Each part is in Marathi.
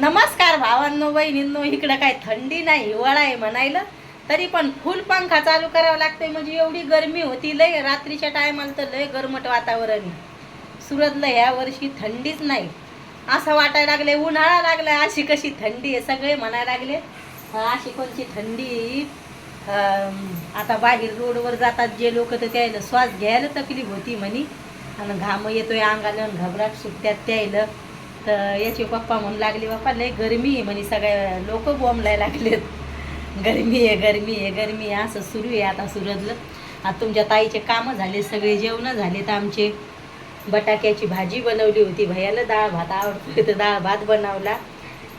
नमस्कार भावांनो बहिणींनो इकडं काय थंडी नाही हिवाळा आहे म्हणायला. तरी पण फुल पंखा चालू करावा लागतंय म्हणजे एवढी गरमी होती लय रात्रीच्या टायमाला तर लय गरमट वातावरण आहे. सुरतला ह्या वर्षी थंडीच नाही. असं वाटायला लागले उन्हाळा लागला अशी कशी थंडी आहे सगळे म्हणायला लागले. अशी कोणची थंडी? आता बाहेर रोडवर जातात जे लोक तर त्याला श्वास घ्यायला तकलीफ होती म्हणे. आणि घाम येतोय अंगाला घबराट सुटत्यात त्यायला. तर याचे पप्पा म्हणू लागले बाप्पा लय गरमी आहे म्हणे सगळ्या लोक बोंबलाय लागलेत. गरमी आहे गरमी आहे गरमी आहे असं सुरू आहे आता सुरजलं आता तुमच्या ताईचे कामं झाले सगळे जेवणं झालेत आमचे. बटाक्याची भाजी बनवली होती भैयाला डाळ भात आवडतो तर डाळ भात बनवला.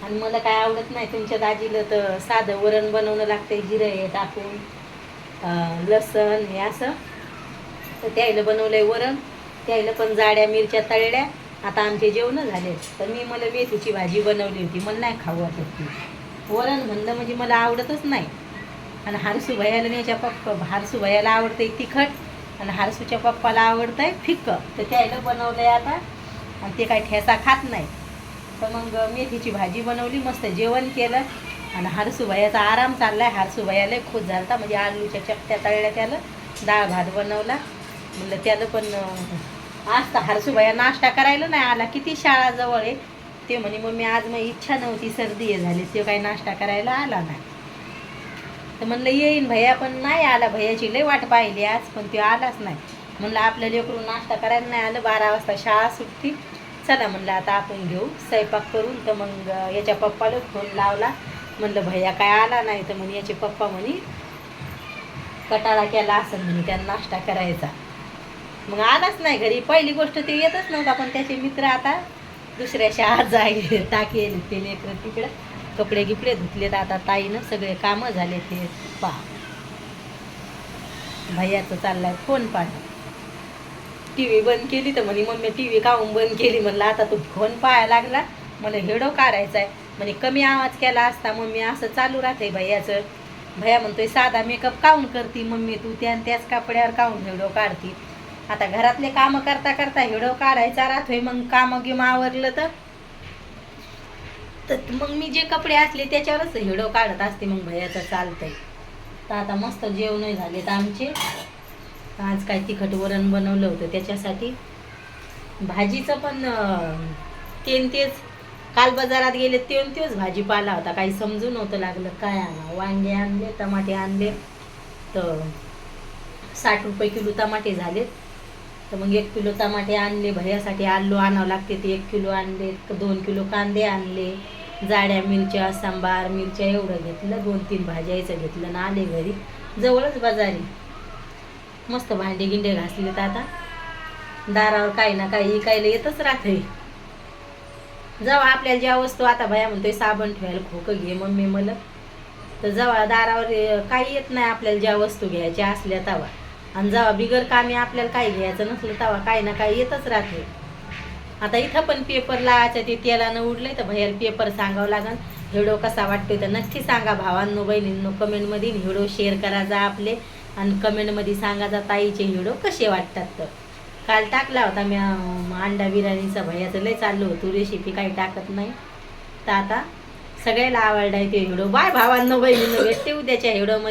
आणि मला काय आवडत नाही तुमच्या दाजीला तर साधं वरण बनवणं लागतं जिरं हे टाकून लसण हे असं. तर त्याला बनवलंय वरण त्याला पण जाड्या मिरच्या तळल्या आता आमचे जेवणं झाले तर मी मला मेथीची भाजी बनवली होती. मला नाही खाऊ वाटत ती. वरण म्हणलं म्हणजे मला आवडतच नाही. आणि हारसू भयाला याच्या पप्पा हारसू भयाला आवडतं आहे तिखट आणि हारसूच्या पप्पाला आवडतं आहे फिक्कं. तर त्याला आहे आता. आणि ते काय ठेसा खात नाही. तर मग मेथीची भाजी बनवली मस्त जेवण केलं. आणि हारसूबाईचा आराम चालला आहे चाललाय हारसूबाईला खुश होता म्हणजे आलूच्या चकत्या तळल्या त्याला. डाळ भात बनवला. म्हणलं त्याला पण आज तर हारसूबाया नाश्ता करायला नाही आला. किती शाळा जवळ आहे. ते म्हणे मग मी आज मग इच्छा नव्हती सर्दी झाली. ते काही नाश्ता करायला आला नाही. तर म्हणलं येईन भैया पण नाही आला भैयाची. लय वाट पाहिली आज पण ते आलाच नाही. म्हणलं आपल्या लेकरून नाश्ता करायला नाही आलं. बारा वाजता शाळा सुटती. चला म्हणलं आता आपण घेऊ. स्वयंपाक करून तर मग याच्या पप्पाला फोन लावला. म्हणलं भैया काय आला नाही. तर म्हणे याचे पप्पा म्हणे कटाळा केला असं म्हणे त्यांना नाश्ता करायचा. मग आलाच नाही घरी. पहिली गोष्ट ते येतच नव्हता पण त्याचे मित्र आता दुसऱ्या शाळेत जाय टाकेल ते लेकरं तिकडं. कपडे गिपडे धुतलेत. आता ताईनं सगळे कामं झाले ते. पहा. भैयाचं चाललाय फोन पाहणं टी व्ही बंद केली तर म्हणे मम्मी टी व्ही काहून बंद केली? म्हणलं आता तू फोन पाहायला लागला. मला हेडो काढायचा आहे. म्हणे कमी आवाज केला असता मम्मी असं चालू राहते भैयाचं. भैया म्हणतोय साधा मेकअप काहून करती मम्मी? तू त्या आणि त्याच कपड्यावर काहून हेडो काढती? आता घरातले कामं करता करता हिडो काढायचा राहतोय मग कामं गिम आवरलं तर? तर मग मी जे कपडे असले त्याच्यावरच हिडो काढत असते मग भयाचं चालतंय. तर आता मस्त जेवणही झालेत आमचे. आज काय तिखट वरण बनवलं होतं त्याच्यासाठी. भाजीचं पण तेन तेच. काल बाजारात गेले तेन तेच भाजीपाला होता. काही समजून नव्हतं लागलं काय आणा वांगे आणले टमाटे आणले. तर साठ रुपये किलो टमाटे झालेत. तर मग एक किलो टमाटे आणले भैयासाठी आलू आणावं लागते ते एक किलो आणले दोन किलो कांदे आणले जाड्या मिरच्या सांबार मिरच्या एवढं घेतलं दोन तीन भाज्याचं घेतलं ना आले घरी. जवळच बाजारी मस्त भांडे गिंडे घासले तर आता. दारावर काही ना काही इकायला येतच राहते जेव्हा आपल्याला ज्या वस्तू आता भया म्हणतोय साबण ठेवायला खोकं घे मम्मी मला. तर जेव्हा दारावर काही येत नाही आपल्याला ज्या वस्तू घ्यायच्या असल्या तेव्हा आणि जेव्हा बिगर कामे आपल्याला काही घ्यायचं नसलं तेव्हा काही ना काही येतच राहते. आता इथं पण पेपर लावायचं ते तेलानं उडलंय तर भैयाला पेपर सांगावं लागन. व्हिडिओ कसा वाटतोय तर नक्की सांगा भावांनो बहिणींनो कमेंटमध्ये व्हिडिओ शेअर करा जा आपले. आणि कमेंटमध्ये सांगा जा ताईचे व्हिडिओ कसे वाटतात तर. काल टाकला होता मी अंडा बिर्याणीचा भैयाचं लय चाललो होतो. रेसिपी काही टाकत नाही. तर आता सगळ्याला आवडलाय ते व्हिडिओ. बाय भावांनो बहिणींनो भेटते उद्याच्या व्हिडिओमध्ये.